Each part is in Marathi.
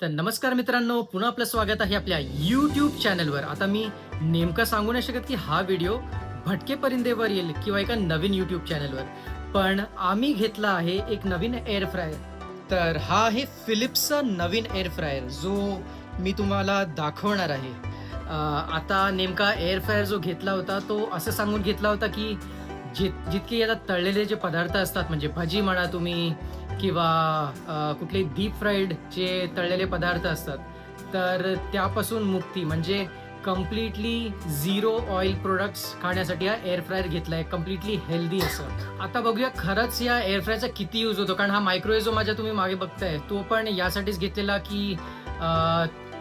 तर नमस्कार मित्रांनो पुन्हा आपलं स्वागत आहे आपल्या यूट्यूब चॅनलवर आता मी नेमका सांगू नाही शकत की हा व्हिडिओ भटके परिंदेवर येईल किंवा एका नवीन यूट्यूब चॅनलवर पण आम्ही घेतला आहे एक नवीन एअर फ्रायर तर हा आहे फिलिप्सचा नवीन एअर फ्रायर जो मी तुम्हाला दाखवणार आहे. आता नेमका एअर फ्रायर जो घेतला होता तो असं सांगून घेतला होता की जित जितके याला तळलेले जे पदार्थ असतात म्हणजे भजी म्हणा तुम्ही किंवा कुठले डीप फ्राईड जे तळलेले पदार्थ असतात तर त्यापासून मुक्ती. म्हणजे कम्प्लिटली झिरो ऑइल प्रोडक्ट्स खाण्यासाठी हा एअर फ्रायर घेतलाय. कम्प्लिटली हेल्दी असं. आता बघूया खरंच या एअर फ्रायरचा किती यूज होतो. कारण हा मायक्रोवेव्ह जो माझ्या तुम्ही मागे बघताय तो पण यासाठीच घेतलेला की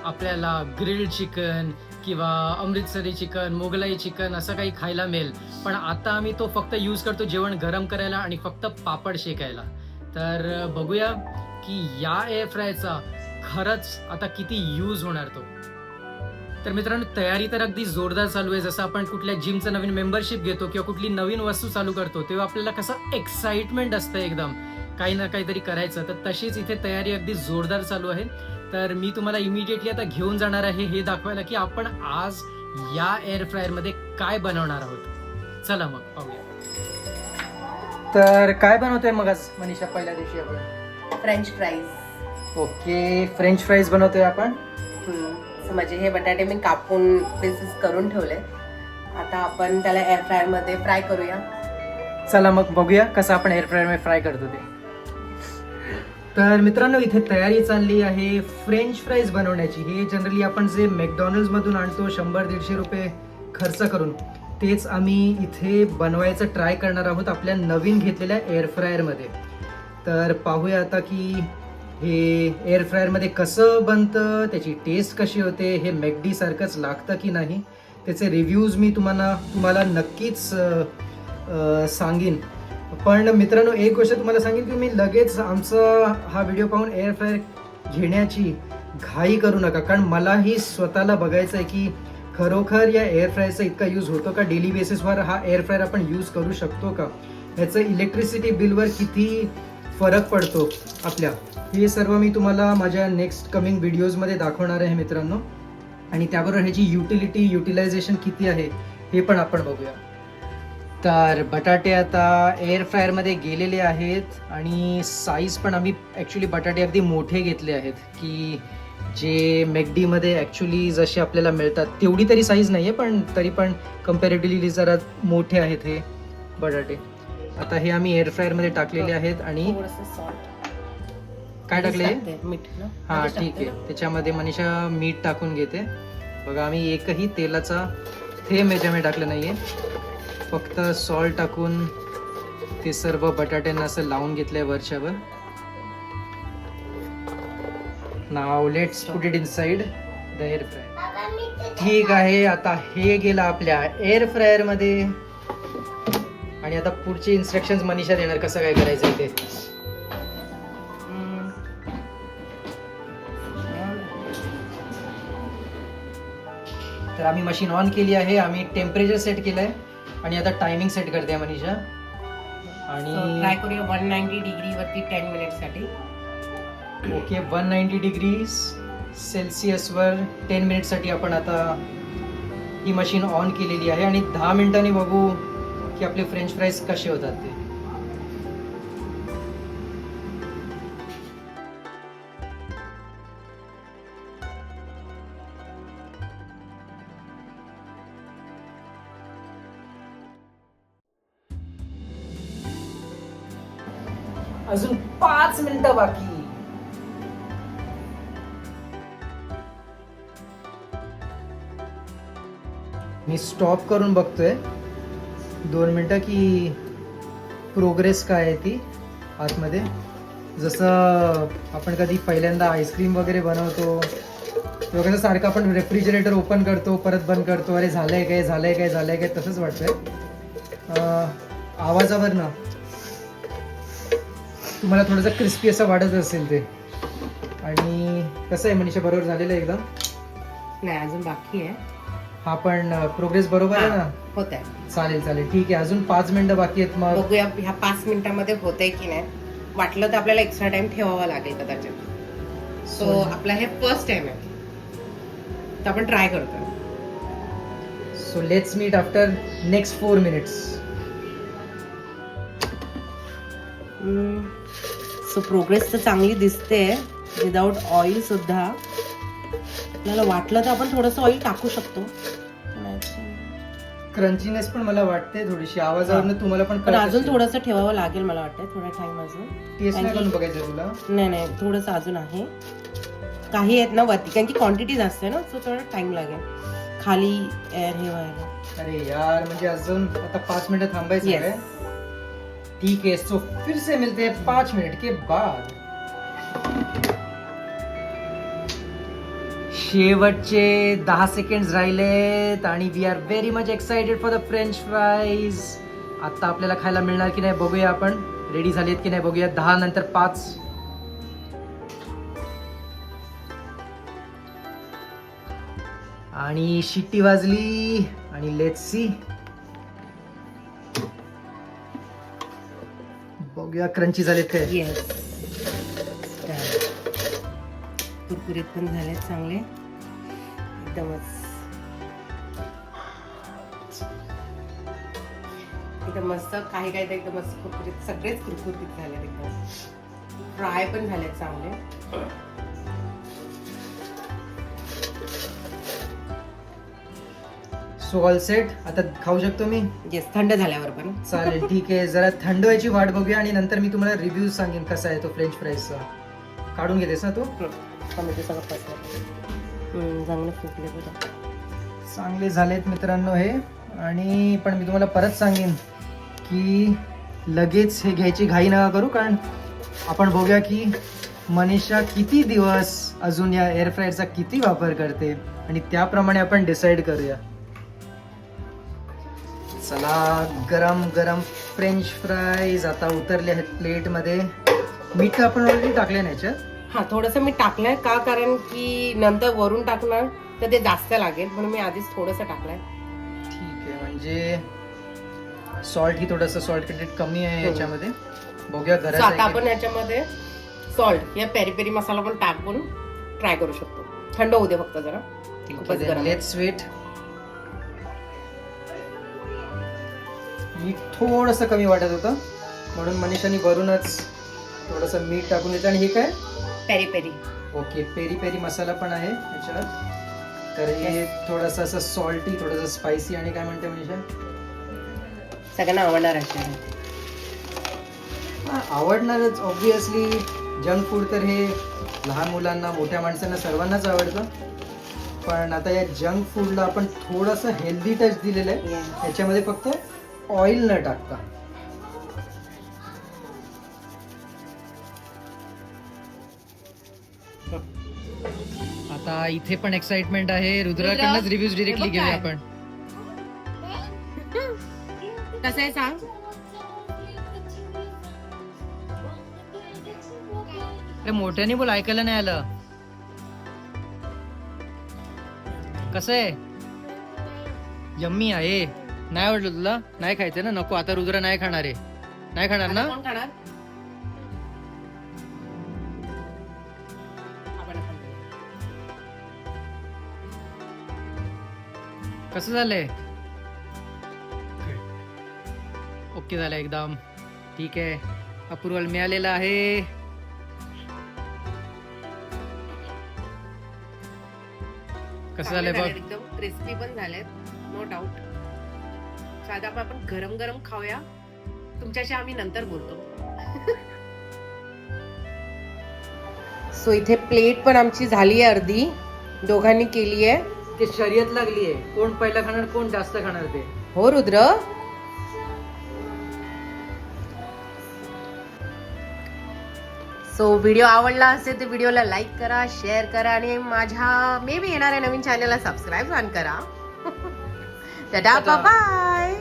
आपल्याला ग्रिल्ड चिकन किंवा अमृतसरी चिकन मोगलाई चिकन असं काही खायला मिळेल. पण आता आम्ही तो फक्त यूज करतो जेवण गरम करायला आणि फक्त पापड शेकायला. तर बघूया की या एअर फ्रायचा खरंच आता किती यूज होणार तो. तर मित्रांनो तयारी तर अगदी जोरदार चालू आहे. जसं आपण कुठल्या जिमचं नवीन मेंबरशिप घेतो किंवा कुठली नवीन वस्तू चालू करतो तेव्हा आपल्याला कसं एक्साइटमेंट असतं एकदम. काही ना काहीतरी करायचं. तर तशीच इथे तयारी अगदी जोरदार चालू आहे. तर मी तुम्हाला इमिडिएटली आता घेऊन जाणार आहे. हे दाखवायला की आपण आज या एअर फ्रायरमध्ये काय बनवणार आहोत. चला मग पाहूया. तर काय बनवतोय मग आज मनीषा पहिल्या दिवशी आपण? French fries okay French fries बनवतोय आपण? सो माझे हे बटाटे मी कापून पीसेस करून ठेवले. आता आपण त्याला एअर फ्रायरमध्ये फ्राय करूया. चला मग बघूया कसं आपण एअर फ्रायरमध्ये फ्राय करतो ते. तर मित्रांनो इथे तयारी चालली आहे फ्रेंच फ्राईज बनवण्याची. हे जनरली आपण जे मॅकडॉनल्ड्स मधून आणतो शंभर दीडशे रुपये खर्च करून. तेच आम्ही इथे बनवायचं ट्राय करणार आहोत आपल्या नवीन घेतलेल्या एअर फ्रायरमध्ये तर पाहूया आता की हे एअर फ्रायरमध्ये कसं बनतं त्याची टेस्ट कशी होते हे मॅगडीसारखंच लागतं की नाही त्याचे रिव्ह्यूज मी तुम्हाला तुम्हाला नक्कीच सांगेन. पण मित्रांनो एक गोष्ट तुम्हाला सांगेन की मी लगेच आमचा हा व्हिडिओ पाहून एअर फ्रायर घेण्याची घाई करू नका. कारण मलाही स्वतःला बघायचं आहे की खरोखर या एअर फ्रायरचा इतका यूज होतो का? डेली बेसिसवर हा एअर फ्रायर आपण यूज करू शकतो का? ह्याचं इलेक्ट्रिसिटी बिलवर किती फरक पडतो आपल्या? हे सर्व मी तुम्हाला माझ्या नेक्स्ट कमिंग व्हिडिओजमध्ये दाखवणार आहे मित्रांनो. आणि त्याबरोबर ह्याची युटिलिटी युटिलायझेशन किती आहे हे पण आपण बघूया. तर बटाटे आता एअर फ्रायरमध्ये गेलेले आहेत आणि साईज पण आम्ही ॲक्च्युली बटाटे अगदी मोठे घेतले आहेत की जे मॅकडीमध्ये ॲक्च्युली जसे आपल्याला मिळतात तेवढी तरी साईज नाही आहे पण तरी पण कम्पॅरेटिव्हली जरा मोठे आहेत हे बटाटे. आता हे आम्ही एअर फ्रायरमध्ये टाकलेले आहेत आणि काय टाकले मीठ हा आधीच ठीक आहे. त्याच्यामध्ये मनीषा मीठ टाकून घेते. बघा आम्ही एकही तेलाचा थेंब याच्यामध्ये टाकलं नाहीये. फक्त सॉल्ट टाकून ते सर्व बटाट्यांना असं लावून घेतलंय वरच्यावर. नाव. Let's put it inside the air fryer ठीक आहे आता हे गेलं आपल्या एअर फ्रायरमध्ये. आणि आता पुढचे इन्स्ट्रक्शन मनीषा देणार कसं काय करायचं ते. तर आम्ही मशीन ऑन केली आहे आम्ही टेम्परेचर सेट केलंय. आणि आता टायमिंग सेट करते मनीषा. ट्राय आणि करूया वन नाईन्टी डिग्री वरती टेन मिनिटसाठी. ओके वन नाईन्टी डिग्री सेल्सिअसवर टेन मिनिटसाठी आपण आता ही मशीन ऑन केलेली आहे आणि दहा मिनिटांनी बघू की आपले फ्रेंच फ्राईज कसे होतात ते. अजून पाच मिनिटं बाकी. मी स्टॉप करून बघतोय. दोन मिनटं की प्रोग्रेस काय आहे ती आतमध्ये. जसं आपण कधी पहिल्यांदा आईस्क्रीम वगैरे बनवतो वगैरे सारखं आपण रेफ्रिजरेटर ओपन करतो परत बंद करतो. अरे झालं आहे काय झालं आहे काय झालं आहे काय तसंच वाटतंय. आवाजावर ना तुम्हाला थोडंसं क्रिस्पी असं वाटत असेल ते. आणि कसं आहे मनीषा बरोबर झालेलं आहे एकदम? नाही अजून बाकी आहे. हा पण प्रोग्रेस बरोबर आहे ना? होत आहे चालेल चालेल. ठीक आहे अजून पाच मिनिटं बाकी आहेत मग? बघूया ह्या पाच मिनिटामध्ये होतंय की नाही. वाटलं तर आपल्याला एक्स्ट्रा टाइम ठेवावा लागेल कदाचित. सो आपला हे फर्स्ट टाइम आहे. तर आपण ट्राय करतोय. So let's meet after next four minutes so progress तर चांगली दिसते विदाउट ऑइल सुद्धा. आपल्याला वाटलं तर आपण थोडंसं ऑइल टाकू शकतो. क्रंचीनेस पण मला वाटते थोडीशी. आवाजावरनं तुम्हाला पण पण अजून. थोडंसं ठेवावं लागेल मला वाटतं थोडा टाइम अजून. टेस्ट नाही आणखी- करून बघायचं तुला? नाही नाही थोडंसं अजून आहे. काही आहेत ना वरती कारण की क्वांटिटी जास्त आहे ना सो थोडा टाइम लागेल. खाली एअर हे व्हायला. अरे यार म्हणजे अजून आता पाच मिनिटं थांबायचं. आहे. ठीक है सो फिर से मिलते हैं पाँच मिनट के बाद. शेवटचे दहा सेकंड राहिलेत आणि we are very much excited for the French fries आता आपल्याला खायला मिळणार की नाही बघूया आपण. रेडी झालेत की नाही बघूया. दहा नंतर पाच. आणि शिट्टी वाजली. आणि लेट सी बघूया क्रंची झालेत काय. कुरकुरीत पण झालेत चांगले. एकदमच एकदम मस्त काही काही तर एकदम मस्त कुरकुरीत सगळेच कुरकुरीत झालेत एकदम. फ्राय पण झालेत चांगले. सो ऑल सेट आता खाऊ शकतो मी? येस थंड झाल्यावर पण. चालेल ठीक आहे. जरा थंड व्हायची वाट बघूया आणि नंतर मी तुम्हाला रिव्ह्यू सांगेन कसा आहे तो फ्रेंच फ्राईजचा काढून घेतेस ना तू? टोमॅटो सगळं चांगलं फुगले बघा चांगले झालेत मित्रांनो हे. आणि पण मी तुम्हाला परत सांगेन की लगेच हे घ्यायची घाई नका करू कारण आपण बघूया की मनीषा किती दिवस अजून या एअर फ्रायरचा किती वापर करते आणि त्याप्रमाणे आपण डिसाईड करूया. चला गरम गरम फ्रेंच फ्राईज आता उतरले आहेत प्लेटमध्ये मीठ आपण ऑलरेडी टाकले ना याच्यात? हा थोडंसं मी टाकलंय का? कारण की नंतर वरून टाकणार तर ते जास्त लागेल. म्हणून मी आधीच थोडंसं टाकलंय. ठीक आहे म्हणजे सॉल्ट ही थोडंसं सॉल्ट कंटेंट कमी आहे. याच्यामध्ये. बघूया गरज आता आपण याच्यामध्ये सॉल्ट या पेरी पेरी मसाला पण टाकून ट्राय करू शकतो. थंड होऊ दे फक्त जरा. खूपच आहे गरम आहे. लेट्स वेट मीठ थोडस कमी वाटत होतं. म्हणून मनीषाने वरूनच थोडस मीठ टाकून घेतलं आणि हे काय? Peri peri. Okay peri peri masala पण आहे याच्यात. तर हे थोडस असं सॉल्टी थोडस स्पायसी आणि काय म्हणते मनीषा? सगळ्यांना आवडणार आहे हा, आवडणारच ऑब्विसली जंक फूड तर हे लहान मुलांना मोठ्या माणसांना सर्वांनाच आवडतं. पण आता या जंक फूडला आपण थोडंसं हेल्दी टच दिलेलं आहे. याच्यामध्ये फक्त ऑइल न टाकता. आता इथे पण एक्साइटमेंट आहे. रुद्राकडनंच रिव्ह्यूज directly घेऊया आपण. कसं आहे सांग? मोठ्याने बोल ऐकायला नाही आलं. कसं आहे? यम्मी आहे. नाही आवडलं तुला? नाही खायचं ना? नको आता रुद्र नाही खाणार आहे. नाही खाणार ना? कसं झालंय? ओके. झालं एकदम. ठीक आहे. अप्रुव्हल मिळालेलं आहे. कसं झालंय बघ. एकदम. क्रिस्पी पण झालेत. नो डाऊट साधा आपण आपण गरम गरम खाऊया. तुमच्याशी आम्ही नंतर बोलतो. सो इथे प्लेट पण आमची झाली आहे अर्धी. दोघांनी केली आहे. ते शर्यत लागली आहे कोण पहिला खाणार कोण जास्त खाणार ते? हो रुद्र. सो व्हिडिओ आवडला असेल तर व्हिडिओला लाईक करा शेअर करा आणि माझ्या मे बी येणाऱ्या नवीन चॅनलला सबस्क्राईब ऑन करा. बाय